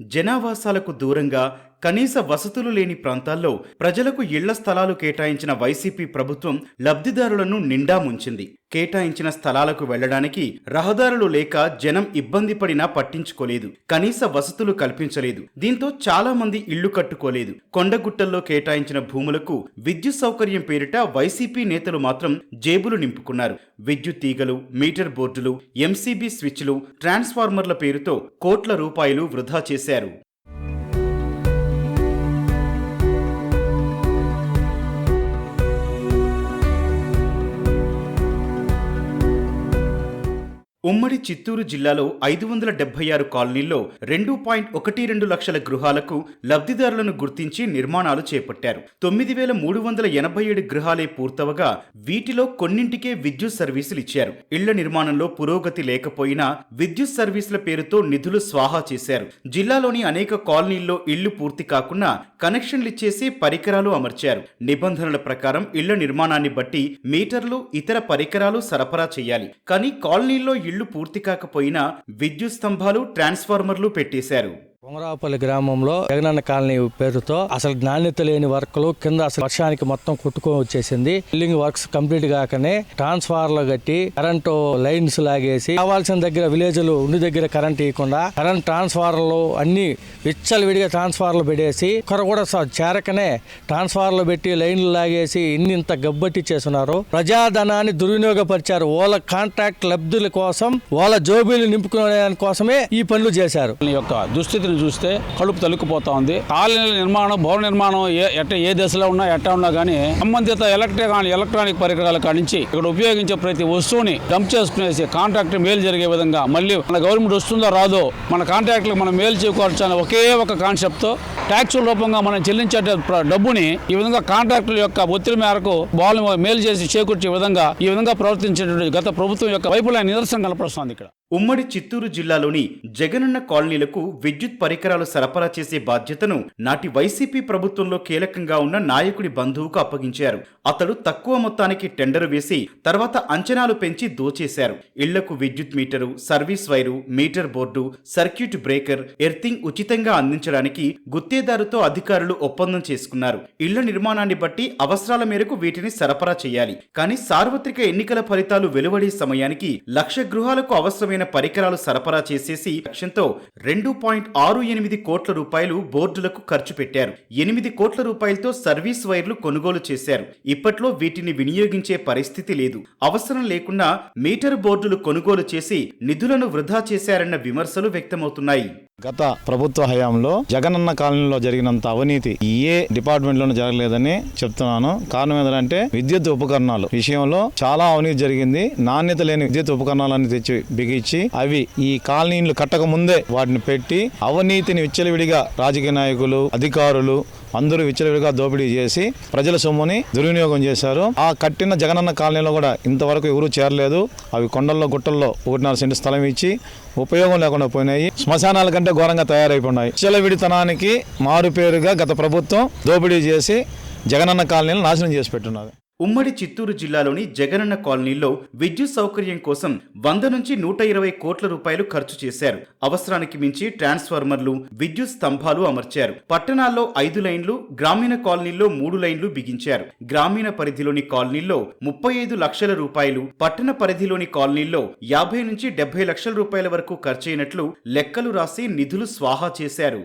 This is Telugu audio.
జనావాసాలకు దూరంగా కనీస వసతులు లేని ప్రాంతాల్లో ప్రజలకు ఇళ్ళ స్థలాలు కేటాయించిన వైసీపీ ప్రభుత్వం లబ్ధిదారులను నిండా ముంచింది. కేటాయించిన స్థలాలకు వెళ్ళడానికి రహదారులు లేక జనం ఇబ్బంది పడినా పట్టించుకోలేదు. కనీస వసతులు కల్పించలేదు. దీంతో చాలా మంది ఇళ్ళు కట్టుకోలేదు. కొండగుట్టల్లో కేటాయించిన భూములకు విద్యుత్ సౌకర్యం పేరిట వైసీపీ నేతలు మాత్రం జేబులు నింపుకున్నారు. విద్యుత్ తీగలు మీటర్ బోర్డులు ఎంసీబీ స్విచ్లు ట్రాన్స్ఫార్మర్ల పేరుతో కోట్ల రూపాయలు వృధా చేశారు. ఉమ్మడి చిత్తూరు జిల్లాలో ఐదు వందల డెబ్బై ఆరు కాలనీల్లో రెండు పాయింట్ ఒకటి రెండు లక్షల గృహాలకు లబ్ధిదారులను గుర్తించి నిర్మాణాలు చేపట్టారు. తొమ్మిది వేల మూడు వందల ఎనభై ఏడు గృహాలే పూర్తవగా వీటిలో కొన్నింటికే విద్యుత్ సర్వీసులు ఇచ్చారు. ఇళ్ళ నిర్మాణంలో పురోగతి లేకపోయినా విద్యుత్ సర్వీసుల పేరుతో నిధులు స్వాహా చేశారు. జిల్లాలోని అనేక కాలనీల్లో ఇళ్ళు పూర్తి కాకుండా కనెక్షన్లు ఇచ్చేసి పరికరాలు అమర్చారు. నిబంధనల ప్రకారం ఇళ్ళ నిర్మాణాన్ని బట్టి మీటర్లు ఇతర పరికరాలు సరఫరా చేయాలి. కానీ కాలనీల్లో ఇళ్ళు పూర్తి కాకపోయినా విద్యుత్ స్తంభాలు ట్రాన్స్ఫార్మర్లు పెట్టేశారు. కొమరాపల్లి గ్రామంలో జగనన్న కాలనీ పేరుతో అసలు నాణ్యత లేని వర్క్లు కింద అసలు వర్షానికి మొత్తం కొట్టుకొని వచ్చేసింది. బిల్డింగ్ వర్క్స్ కంప్లీట్ కాకనే ట్రాన్స్ఫార్లు కట్టి కరెంటు లైన్స్ లాగేసి కావాల్సిన దగ్గర విలేజ్లు ఉండి దగ్గర కరెంట్ ఇవ్వకుండా కరెంట్ ట్రాన్స్ఫార్లు అన్ని విచ్చలు విడిగా ట్రాన్స్ఫార్లు పెట్టేసి ఒకరు కూడా స- చేరకనే ట్రాన్స్ఫార్లు పెట్టి లైన్లు లాగేసి ఇన్ని ఇంత గబ్బట్టి చేస్తున్నారు. ప్రజాధనాన్ని దుర్వినియోగపరిచారు. వాళ్ళ కాంట్రాక్ట్ లబ్ధుల కోసం వాళ్ళ జోబీలు నింపుకునే కోసమే ఈ పనులు చేశారు. ఈ యొక్క దుస్థితిని చూస్తే కడుపు తలుక్కుపోతా ఉంది. కాలనీల నిర్మాణం భవన నిర్మాణం ఏ- ఎట్ట ఏ దశలో ఉన్నా ఎట్టా ఉన్నా కానీ సంబంధిత ఎలక్ట్రిక్ ఎలక్ట్రానిక్ పరికరాల కాడి నుంచి ఇక్కడ ఉపయోగించే ప్రతి వస్తువుని డంప్ చేసుకునేసి కాంట్రాక్ట్ మేలు జరిగే విధంగా మళ్ళీ మన గవర్నమెంట్ వస్తుందో రాదో మన కాంట్రాక్ట్లకు మనం మేలు చేకూర్చాలని ఒకే ఒక కాన్సెప్ట్తో ట్యాక్సుల రూపంగా మనం చెల్లించే డబ్బుని ఈ విధంగా కాంట్రాక్టుల యొక్క ఒత్తిడి మేరకు బాల్ మేలు చేసి చేకూర్చే విధంగా ఈ విధంగా ప్రవర్తించేటువంటి గత ప్రభుత్వం యొక్క వైపులైన నిదర్శనం కనపడుస్తుంది ఇక్కడ. ఉమ్మడి చిత్తూరు జిల్లాలోని జగనన్న కాలనీలకు విద్యుత్ పరికరాలు సరఫరా చేసే బాధ్యతను నాటి వైసీపీ ప్రభుత్వంలో కీలకంగా ఉన్న నాయకుడి బంధువుకు అప్పగించారు. అతడు తక్కువ మొత్తానికి టెండరు వేసి తర్వాత అంచనాలు పెంచి దోచేశారు. ఇళ్ళకు విద్యుత్ meter service wire meter board circuit breaker earthing ఉచితంగా అందించడానికి గుత్తేదారుతో అధికారులు ఒప్పందం చేసుకున్నారు. ఇళ్ళ నిర్మాణాన్ని బట్టి అవసరాల మేరకు వీటిని సరఫరా చేయాలి. కానీ సార్వత్రిక ఎన్నికల ఫలితాలు వెలువడే సమయానికి లక్ష గృహాలకు అవసరమైన పరికరాలు సరఫరా చేసేసి లక్ష్యంతో రెండు పాయింట్ ఆరు ఎనిమిది కోట్ల రూపాయలు బోర్డులకు ఖర్చు పెట్టారు. ఎనిమిది కోట్ల రూపాయలతో సర్వీస్ వైర్లు కొనుగోలు చేశారు. ఇప్పట్లో వీటిని వినియోగించే పరిస్థితి లేదు. అవసరం లేకుండా మీటర్ బోర్డులు కొనుగోలు చేసి నిధులను వృధా చేశారన్న విమర్శలు వ్యక్తమవుతున్నాయి. గత ప్రభుత్వ హయాంలో జగనన్న కాలనీలో జరిగినంత అవినీతి ఏ డిపార్ట్మెంట్ లోనూ జరగలేదని చెప్తున్నాను. కారణం ఏంటంటే విద్యుత్ ఉపకరణాలు. విషయంలో చాలా అవినీతి జరిగింది. నాణ్యత లేని విద్యుత్ ఉపకరణాలన్నీ తెచ్చి బిగించి అవి ఈ కాలనీలు కట్టక ముందే వాటిని పెట్టి అవినీతిని విచ్చలవిడిగా రాజకీయ నాయకులు అధికారులు అందరూ విచ్చలవిడిగా దోపిడీ చేసి ప్రజల సొమ్ముని దుర్వినియోగం చేశారు. ఆ కట్టిన జగనన్న కాలనీలో కూడా ఇంతవరకు ఎవరూ చేరలేదు. అవి కొండల్లో గుట్టల్లో ఒకటిన్నర సెంటు స్థలం ఇచ్చి ఉపయోగం లేకుండా పోయినాయి. శ్మశానాల కంటే ఘోరంగా తయారైపోయినాయి. విచ్చలవిడితనానికి మారుపేరుగా గత ప్రభుత్వం దోపిడీ చేసి జగనన్న కాలనీలు నాశనం చేసి పెట్టున్నది ఉమ్మడి చిత్తూరు జిల్లాలోని జగనన్న కాలనీలో విద్యుత్ సౌకర్యం కోసం వంద నుంచి నూట ఇరవై కోట్ల రూపాయలు ఖర్చు చేశారు. అవసరానికి మించి ట్రాన్స్ఫార్మర్లు విద్యుత్ స్తంభాలు అమర్చారు. పట్టణాల్లో ఐదు లైన్లు గ్రామీణ కాలనీల్లో మూడు లైన్లు బిగించారు. గ్రామీణ పరిధిలోని కాలనీల్లో ముప్పై ఐదు లక్షల రూపాయలు పట్టణ పరిధిలోని కాలనీల్లో యాభై నుంచి డెబ్బై లక్షల రూపాయల వరకు ఖర్చయినట్లు లెక్కలు రాసి నిధులు స్వాహా చేశారు.